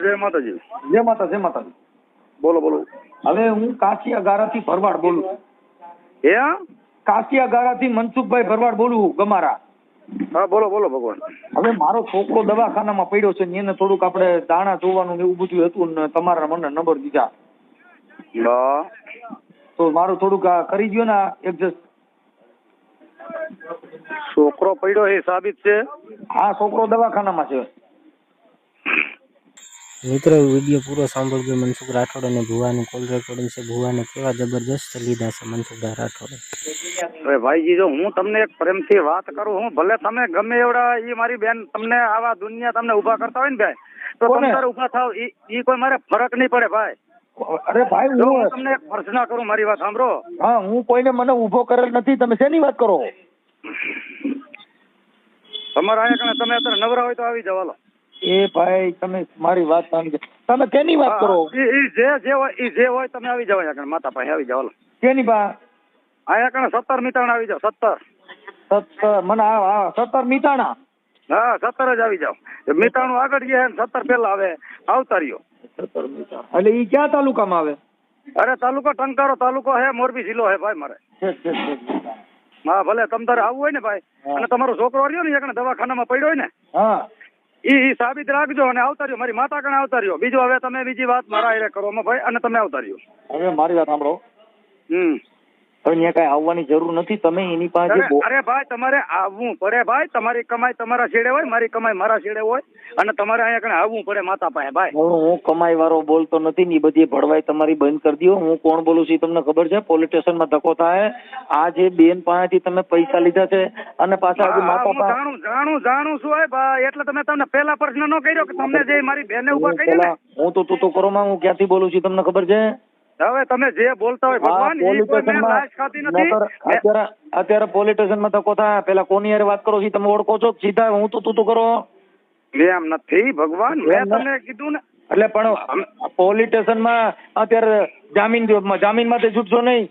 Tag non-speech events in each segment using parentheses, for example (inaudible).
જય માતાજી. જય માતા જય માતાજી. બોલો બોલો. હવે હું કાશિયા ગારાથી ભરવાડ બોલું હે? કાશિયા ગારાથી મનસુખભાઈ ભરવાડ બોલું ગમારા. હા બોલો બોલો ભગવાન. હવે મારો છોકરો દવાખાનામાં પડ્યો છે એને થોડુંક આપણે દાણા જોવાનું ને એવું બધું હતું ને તમારા મને નંબર દીધા. તો મારું થોડુંક આ કરી દો ને એડજસ્ટ છોકરો પડ્યો એ સાબિત છે? આ છોકરો દવાખાનામાં છે. મિત્રો વીડિયો પૂરો સાંભળજો. મનસુખ રાઠોડ અને ભુવાનું કોલ રેકોર્ડિંગ છે. ભુવાને કેવા જબરજસ્ત લીધા છે મનસુખ રાઠોડે. અરે ભાઈજી જો હું તમને એક પ્રેમથી વાત કરું હું ભલે તમે ગમે એવડા ઈ મારી બેન તમને આવા દુનિયા તમને ઊભા કરતા હોય ને ભાઈ તો તમે તારે ઊભા થાવ. ઈ ઈ કોઈ મારે ફરક નહીં પડે ભાઈ. અરે ભાઈ હું તમને એક પ્રશ્ન કરું મારી વાત સાંભળો. હા હું કોઈને મને ઊભો કરેલ નથી. તમે શેની વાત કરો? તમારા અહીંયા તમે અત્યારે નવરા હોય તો આવી જાવ હાલો. એ ભાઈ તમે મારી વાત સમજો તમે કેની વાત કરો? ઈ જે જે હોય ઈ જે હોય તમે આવી જાવ અહીંયા માતા પાસે આવી જાવ કેની બા? અહીંયા કણ સત્તર મિતાણા આવી જાવ સત્તર. સત્તર મને સત્તર મિતાણા. હા સત્તર જ આવી જાવ મિતાણું આગળ ગયા ને સત્તર પેલા આવે આવતા રહ્યો સત્તર મિતાણા. એટલે ઈ ક્યાં તાલુકામાં આવે? અરે તાલુકો ટંકારો તાલુકો હે મોરબી જિલ્લો હે ભાઈ મારે. (laughs) હા ભલે તમ તારે આવવું હોય ને ભાઈ અને તમારો છોકરો રહ્યો ને એકને દવાખાનામાં પડ્યો હોય ને હા. ઈ સાબિત રાખજો અને આવતા રહ્યો. મારી માતા કણે આવતા રહ્યો. બીજું હવે તમે બીજી વાત મારા હારે કરો. ભાઈ અને તમે આવતા રહ્યો. હવે મારી વાત સાંભળો. હમ. હવે ત્યાં કઈ આવવાની જરૂર નથી તમે એની પાસે અરે ભાઈ તમારે આવવું પડે ભાઈ. તમારી કમાઈ તમારા છેડે હોય મારી કમાઈ મારા છેડે હોય. અને તમારે અહીંયા કણે આવવું પડે માતા પાસે ભાઈ. હું કમાઈ વાળો બોલતો નથી ને બધી ભડવાઈ તમારી બંધ કરી દો હું કોણ બોલું છું તમને ખબર છે? પોલીસ સ્ટેશનમાં ધક્કો થાય. આ જે બેન પાસેથી તમે પૈસા લીધા છે અને પાછા હજી માતા પાસે જાણું જાણું જાણું છું ભાઈ. એટલે તમે તમને પહેલા પ્રશ્ન ન કર્યો કે તમને જે મારી બેને ઊભા કરી હું તો તું તો કરો માં હું ક્યાંથી બોલું છું તમને ખબર છે? હવે તમે જે બોલતા હોય ભગવાન એ કોઈ લાશ ખાધી નથી. અત્યારે અત્યારે પોલીસ સ્ટેશનમાં ધક્કો થાય પેલા કોની યાર વાત કરો છો તમે ઓળખો છો? સીધા હું તો તું તું કરો. એમ નથી ભગવાન મેં તમને કીધું ને એટલે પણ પોલીસ સ્ટેશનમાં અત્યારે જામીન જામીન માટે છૂટશો નહીં.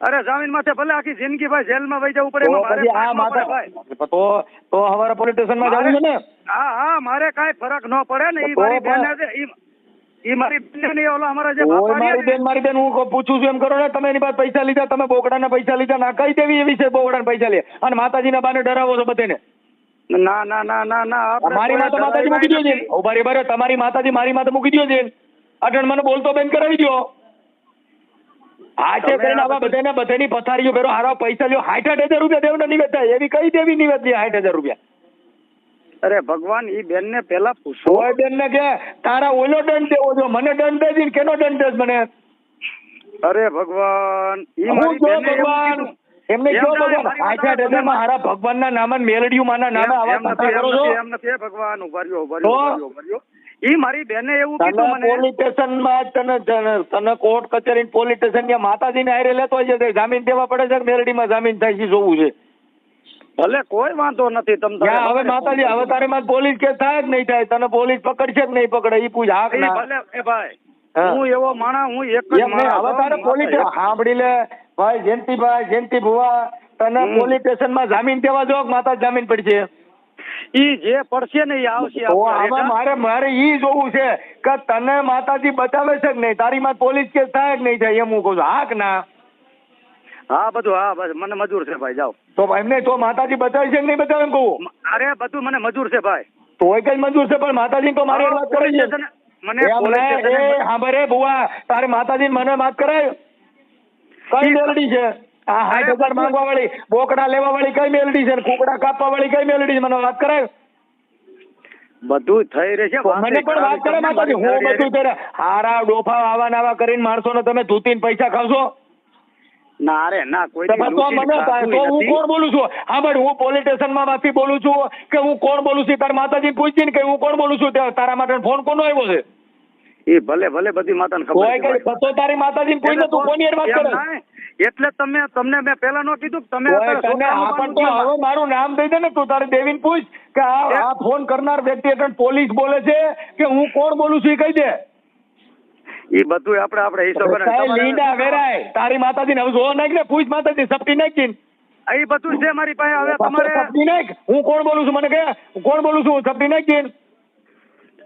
અરે જામીન માથે ભલે આખી જિંદગી ભાઈ જેલમાં વહી જવું પડે તો મારે આ ભાઈ. તો તો હવારે પોલીસ સ્ટેશનમાં જવું છે ને? હા હા મારે કાઈ ફરક ન પડે ને એ મારી બેન છે ઈ મારી બેન ને ઓલા અમારા જે ઓય મારી બેન મારી બેન હું પૂછું છું એમ કરો ને તમે એની પાસે પૈસા લીધા તમે બોકડાના પૈસા લીધા ના કઈ દેવી એવી છે બોકડાના પૈસા લે? અને માતાજીના બાને ડરાવો છો બધાને? ના ના ના ના ના મારી માતા માતાજી મૂકી દો છે. ઊભા રે બરે તમારી માતાજી મારી માતા મૂકી દો છે. અટણ મને બોલતો બેન કરાવી દો આ છે કરીને આવા બધાને બધાની પથારીઓ ભેરો હારા પૈસા લ્યો સાઠ આઠ હજાર રૂપિયા દેવના નિવેદ થાય. એવી કઈ દેવી નિવેદ લે સાઠ હજાર રૂપિયા? અરે ભગવાન ઈ બેન ને પેલા પૂછો. ઓય બેન ને કે તારા ઓલો દંડ દેવો જો મને દંડ દે છે કેનો દંડ દે મને? અરે ભગવાન ઈ મારી બેન ભગવાન એમને એમ જો ભગવાન મારી આઠ આઠ તમે હજારમાં ભગવાનના નામે મેલડીયું માના નામે આવા કરો છો? એમ નથી, ભગવાન ઊભા રહ્યો, ઊભા તો? રહ્યો, ઊભા રહ્યો, ઊભા રહ્યો. ઈ મારી બેને એવું કીધું મને. પોલીસ સ્ટેશનમાં તને તને કોર્ટ કચેરી પોલીસ સ્ટેશન માતાજી ને હારે લેતો હોય છે જામીન દેવા પડે છે મેલડી માં જામીન થાય છે જોવું છે. ભલે કોઈ વાંધો નથી તમને હવે માતાજી હવે તારે માં પોલીસ કેસ થાય કે નહીં થાય. તને પોલીસ પકડશે કે નહીં પકડે. ઈ પૂછ ના. ભલે એ ભાઈ હું. એવો માણા હું એક જ હવે તારે પોલીસ સાંભળી લે. ભાઈ જયંતિભાઈ જયંતિ ભુવા તને પોલીસ સ્ટેશનમાં જામીન દેવા જો માતા જામીન પડશે? ઈ જે પડશે ને ઈ આવશે. મારે મારે ઈ જોવું છે કે તને માતાજી બચાવે છે કે નહીં? તારી માં પોલીસ કેસ થાય કે નહીં થાય એમ હું કહું છું. હા કે ના. હા બધું હા બસ મને મજૂર છે ભાઈ જાઓ. તો એમને તો માતાજી બચાવે છે કે નહીં બતાવે એમ કહું? અરે બધું મને મજૂર છે ભાઈ. તો એક જ મજૂર છે પણ માતાજી તો મારી વાત કરી છે. મને સાંભળે બુવા તારે માતાજી મને વાત કરાય. કઈ મેલડી છે? આ હાઈ હજાર માંગવા વાળી બોકડા લેવા વાળી કઈ મેલડી છે? કુકડા કાપવા વાળી કઈ મેલડી છે? મને વાત કરાય. બધું થઈ રહે છે મને પણ વાત કરે માતાજી. હું બધું કરે હારા ડોફા આવા નાવા કરીને માણસો ને તમે ધૂતીને પૈસા ખાવશો? ના રે ના કોઈ હું કોણ બોલું છું? હા બટ હું પોલીસ સ્ટેશનમાં માંથી બોલું છું કે હું કોણ બોલું છું? તારા માતાજી પૂછતી ને કે હું કોણ બોલું છું? તારા માટે ફોન કોનો આવ્યો છે? એ ભલે ભલે બધી માતાને ખબર છે તારી માતાજી કોઈ ને તું કોની વાત કરે? એટલે તમે તમને મેં પેલા નો કીધું તમે પણ તો હવે મારું નામ દઈ દે ને તું તારે દેવીને પૂછ કે આ આ ફોન કરનાર વ્યક્તિ એટલે પોલીસ બોલે છે કે હું કોણ બોલું છું એ કહી દે. એ બધું આપણે આપણે હિસાબ લીંડા વેરાય. તારી માતાજીને હવે જોવા નાખ ને પૂછ માતાજી સપટી નાખી એ બધું છે મારી પાસે. હવે તમારે સપટી નાખ. હું કોણ બોલું છું? મને કે કોણ બોલું છું? સપટી નાખી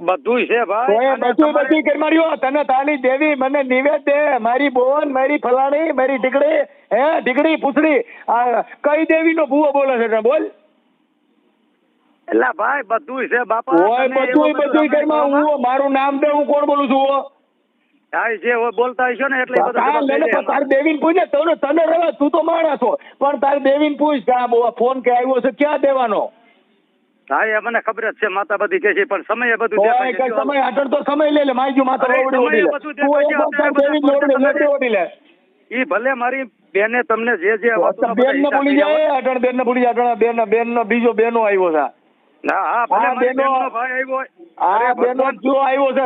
બધું છે ભાઈ. બધું બધું કરી માર્યો. તને તાલી દેવી મને નિવેદ દે. મારી બોન મારી ફલાણી મારી ઢીકડી. હે ઢીકડી પૂછડી. આ કઈ દેવીનો ભૂવો બોલે છે? બોલ. એલા ભાઈ બધું છે બાપા. ઓય બધું બધું હું મારું નામ દે હું કોણ બોલું છું? હું? હા, એ જે હોય બોલતા ને એટલે એ બધું તારા જવાબ લઈને દઈ દે પણ તારી દેવીને પૂછે તને તને રેવા તું તો માણસ છો પણ તારી દેવીને પૂછ કે આ ફોન કે આવ્યો છે ક્યાં દેવાનો? હા એ મને ખબર જ છે માતા બધી કે છે પણ સમયે બધું. સમય તો સમય લે લે મારી જો માતા અરે, ઓવડી ઓવડી લે. ઈ ભલે મારી બેને તમને જે જે બેન ને ભૂલી જાય અટણ બેન ને ભૂલી જાય અટણ બેન બેન નો બીજો બેનો આવ્યો છે.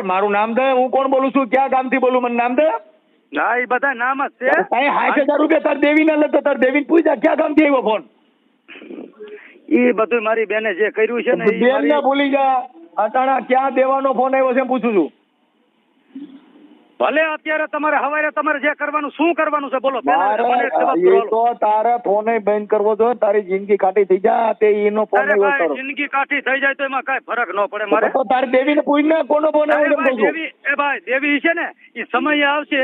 મારી નામ દે. હું કોણ બોલું છું? ક્યાં ગામથી બોલું? મને નામ દે. ના એ બધા નામ જ છે. સાહેબ સાઠ હજાર રૂપિયા તાર દેવી ના લેતો તાર દેવી પૂછ્યા ક્યાં ગામથી આવ્યો ફોન? ઈ બધું મારી બેને જે કર્યું છે ને બેન ને ભૂલી જા. અટાણા ક્યાં દેવાનો ફોન આવ્યો છે પૂછું છું. ભલે અત્યારે તમારે હવારે તમારે જે કરવાનું શું કરવાનું છે બોલો એ તો તારે ફોન બંધ કરવો જોઈએ તારી જિંદગી કાઢી થઈ જાય તે એનો ફોન જિંદગી કાઠી થઈ જાય તો એમાં કઈ ફરક ન પડે મારે. તો તારી દેવીને પૂછને કોનો ફોન આવ્યો દેવી એ ભાઈ દેવી છે ને એ સમય આવશે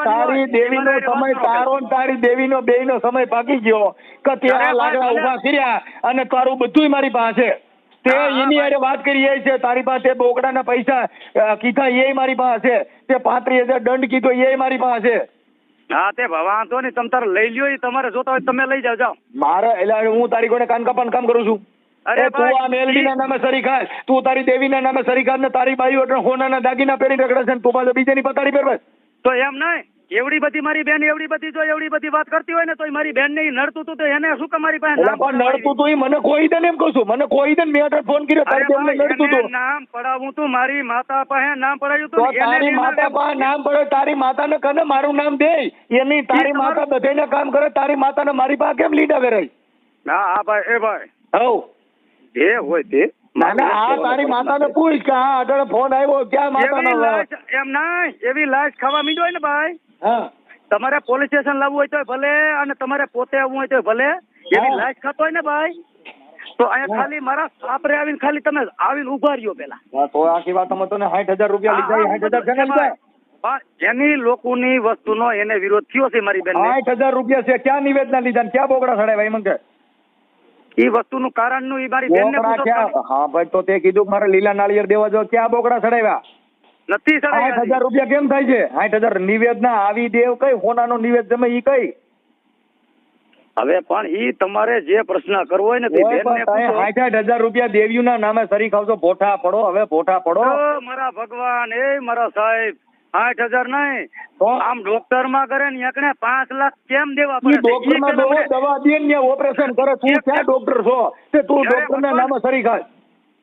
તારી દેવી દેવીનો સમય તારો તારી દેવીનો બેયનો સમય ભાગી ગયો. કે તે આ ઊભા કર્યા અને તારું બધુંય મારી પાસે. તે એની અરે વાત કરી એ છે તારી પાસે બોકડાના પૈસા કીધા એ મારી પાસે તે પાંત્રીસ હજાર દંડ કીધો એ મારી પાસે. હા તે વાંધો નહીં તમે તારે લઈ લ્યો તમારે જોતા હોય તમે લઈ જાવ જાઓ મારે એટલે હું તારી કોને કાન કાપાનું કામ કરું છું? અરે તું આ મેલડીના નામે સરી ખાય તું તારી દેવીના નામે સરી ખાય ને તારી બાઈઓ હોનાના દાગીના પહેરી રખડે છે તું પાછો બીજાની પતાડી પહેરવે છે. તો એમ નહીં? એવડી બધી મારી બેન એવડી બધી જો એવડી બધી વાત કરતી હોય ને તો મારી બેન ને નડતું હતું તો એને શું કે મારી પાસે નડતું તું ઈ? મને કોઈ દે ને એમ કહું છું. મને કોઈ દે મેં અઢાર ફોન કર્યો તારી બેનને નડતું એને તું નામ પડાવું તું મારી માતા પાસે નામ પડાયું તું ને તારી માતા પાસે નામ પડે તારી માતાને કને મારું નામ દે? એની તારી માતા બધાને કામ કરે તારી માતાને મારી પાસે કેમ લીડા વેરાય હા હા ભાઈ એ ભાઈ. હવ. જે હોય તે. ના ના તારી માતાને પૂછ કે હા ફોન આવ્યો ક્યાં માતાનો એમ નહીં એવી લાશ ખાવા મીડો હોય ને ભાઈ. હા. તમારે પોલીસ સ્ટેશન લાવવું હોય તો ભલે અને તમારે પોતે આવવું હોય તો ભલે. એની. લાશ ખાતો હોય ને ભાઈ? તો અહીંયા ખાલી મારા સાપરે આવીને ખાલી તમે આવીને ઊભા રહ્યો પેલા. તો આખી વાત અમે તને સાઠ હજાર રૂપિયા લીધા સાઠ હજાર છે ને લીધા. એની લોકોની વસ્તુનો એને વિરોધ થયો છે મારી બેન સાઠ હજાર રૂપિયા છે ક્યાં નિવેદના લીધા ક્યાં બોગડા સડાવ્યા એ મને કહે. એ વસ્તુનું કારણનું એ મારી પૂછો ક્યાં? હા ભાઈ તો તે કીધું મારે લીલા નાળિયેર દેવા જો ક્યાં બોગડા સડાવ્યા નથી સાઠ હજાર રૂપિયા કેમ થાય છે? સાઠ હજાર નિવેદના આવી દેવ કઈ? હોનાનો નિવેદ તમે ઈ કઈ? હવે પણ ઈ તમારે જે પ્રશ્ન કરવો હોય ને તે બેનને પૂછો. સાઠ આઠ હજાર રૂપિયા દેવીના નામે સરી ખાવશો ભોઠા પડો હવે ભોઠા પડો. મારા ભગવાન એ મારા સાહેબ આઠ હજાર નહીં. આમ ડોક્ટરમાં કરે ને એકને પાંચ લાખ કેમ દેવા પડે? ડોક્ટરમાં દવા દવા દે ને ઓપરેશન કરે. તું ક્યાં ડોક્ટર છો? તે તું ડોક્ટર ના નામે સરી ખાય.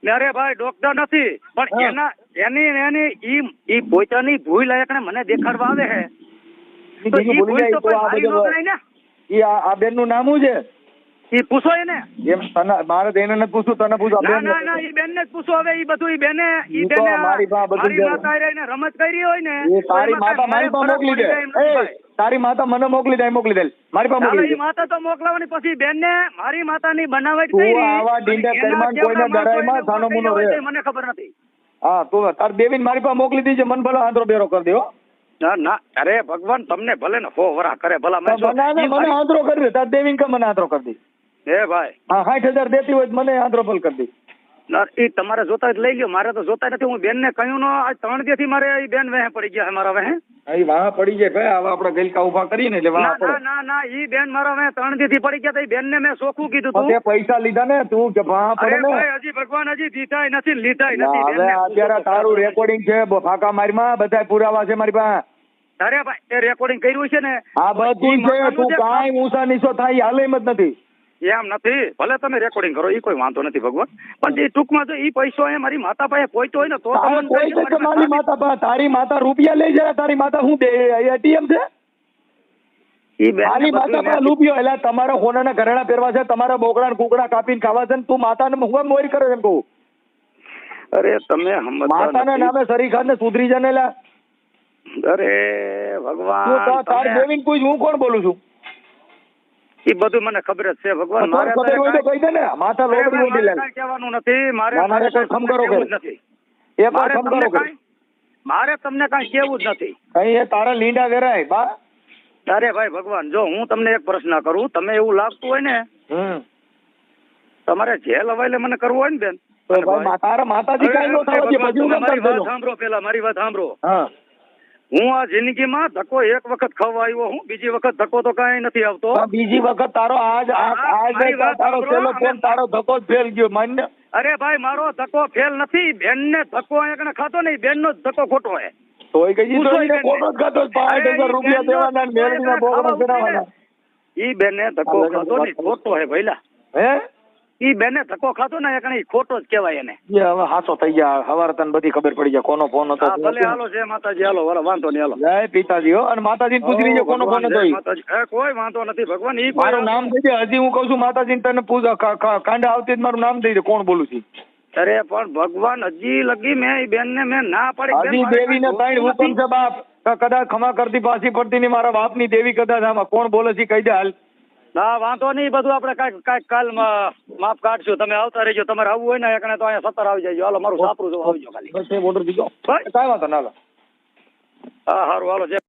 અરે ભાઈ ડોક્ટર નથી. પણ એના એની ને એની ઈ ઈ પોતાની ભૂલ એકને મને દેખાડવા આવે હે. તો ઈ ભૂલ તો કોઈ મારી ન ને? ઈ આ બેનનું નામ શું છે? ઈ પૂછો એને. એમ તને મારે એને નથી પૂછવું તને પૂછો ના બેન ના ના ઈ બેન ને જ પૂછો. હવે ઈ બધું ઈ બેને ઈ બેને મારી બા બધું મારી માતા રહીને રમત કરી હોય ને એ તારી માતા મારી પાસે મોકલી દે. એ તારી માતા મને મોકલી દે મોકલી દે. મારી પાસે મોકલી દે. માતા તો મોકલાવાની પછી બેન ને મારી માતાની બનાવટ કરી આવા ડીંડા કરમાન કોઈને કેવડા માણસો સાનો મુનો રે મને ખબર નથી. હા તું તાર દેવીને મારી પાસે મોકલી દીજે મન ભલે આંધરો બેરો કરી દેવો હો. ના ના અરે ભગવાન તમને ભલે ને ફો વરા કરે ભલા મેં જો- ના, ના, મને આંધરો કરી દે તાર દેવીને કે મને આંધરો કરી દે? હે ભાઈ. હા સાઠ હજાર દેતી હોય મને આંધરો ભલ કરી દે. તમારે જોતા લઈ લ્યો મારે તો જોતા નથી. હું બેન ને કહ્યું નો આ ત્રણ દે થી મારે બેન વહે પડી ગયા મારા વહે. વાહ પડી ગયા કયા હવે આપણે ગલકા ઊભા કરીને એટલે વાહ ના ના ના ઈ બેન મારા વહે ત્રણ દે થી પડી ગયા તા બેન ને મેં ચોખ્ખું કીધું તું. પૈસા લીધા ને તું કે વાહ પડે ને. હજી ભગવાન હજી દીધાય નથી લીધા લીધાય નથી. હવે અત્યારે તારું રેકોર્ડિંગ છે ફાકા મારીમાં બધા પુરાવા છે મારી પાસે. અરે ભાઈ એ રેકોર્ડિંગ કર્યું છે ને. આ બધું છે તું કાંઈ ઊંચા નીચો થાય હાલે જ નથી. એમ નથી. ભલે તમે રેકોર્ડિંગ કરો એ કોઈ વાંધો નથી ભગવાન. પણ એ ટૂંકમાં જો એ પૈસો એ મારી માતા પાસે પહોંચ્યો હોય ને તો મારી માતા પાસે. તારી માતા રૂપિયા લઈ જાય તારી માતા શું દે એટીએમ છે? મારી માતા પાસે રૂપિયો એટલે તમારે હોનાના ઘરેણા પહેરવા છે તમારા બોકડા ને કુકડા કાપીને ખાવા છે તું માતાને હું મોરી કરે છે એમ કહું. અરે તમે માતાના. નામે સરીખા ને સુધરી જા ને લા અરે ભગવાન તાર- પૂછ હું કોણ બોલું છું? એ બધું મને ખબર જ છે. ભગવાન મારે ખબર હોય તો કહી દે ને. માથા લોબડી ભાઈ, ઉડી લે. કહેવાનું નથી. મારે ના, ના, મારે એકવાર ખમ કે. નથી. એક વાર મારે તમને કરો. કે મારે તમને કાંઈ કેવું જ નથી. કઈ એ તારા લીંડા વેરાય બા. અરે ભાઈ ભગવાન જો હું તમને એક પ્રશ્ન કરું તમે એવું લાગતું હોય ને તમારે જેલ હવાલે મને કરવું હોય ને બેન? તારા માતાજી કાંઈ નો થવા સાંભળો પેલા મારી વાત સાંભળો. હા. હું આ જિંદગીમાં ધક્કો એક વખત ખાવા આવ્યો હું બીજી વખત ધક્કો તો કઈ નથી આવતો. બીજી વખત તારો આજ આજ તારો છેલ્લો ફોન તારો ધક્કો ફેલ ગયો માન્ય. અરે ભાઈ મારો ધક્કો ફેલ નથી. બેન ને ધક્કો કણે ખાતો નહીં બેન નો ધક્કો ખોટો હે. તોય કઈ. ખોટો જ ખાતો પાંચ હજાર રૂપિયા દેવાના મેળવીના એને બોકડા ઈ બેન ને ધક્કો ખાતો નહીં ખોટો હે ભઈલા. હે? ઈ બેન ધક્કો ખાતો ને એકણે ખોટો જ કહેવાય એને. એ હવે હાસો થઈ ગયા હવાર તને બધી ખબર પડી જાય કોનો ફોન હતો ભલે હાલો છે માતાજી હાલો હાલો વાંધો નહીં હાલો. જય પિતાજી હો અને માતાજી પૂછી લેજો કોનો ફોન હતો જય. એ, કોઈ વાંધો નથી ભગવાન ઈ મારું નામ દે હજી હું કહું છું માતાજી તને પૂજા કાંડા આવતી જ મારું નામ દઈ દે કોણ બોલું છું? અરે પણ ભગવાન હજી લગી મેં ઈ બેન ને મેં ના પાડી હજી દેવી ને ત્રણ હુકમ છે બાપ. કદાચ ખમા કરતી પાછી પડતી ની મારા બાપની દેવી કદાચ આમાં કોણ બોલે છે કહી દે હાલ. ના વાંધો નહીં બધું આપણે કાંઈક કાંઈક કાલ માફ માપ કાઢશું. તમે આવતા રહેજો. તમારે આવવું હોય ને એકને તો અહીંયા સત્તર આવી જાય. હાલો મારું સાપરું જો આવજો ખાલી. ઓર્ડર દીધો. કાંઈ વાંધો ના હા સારું હાલો જય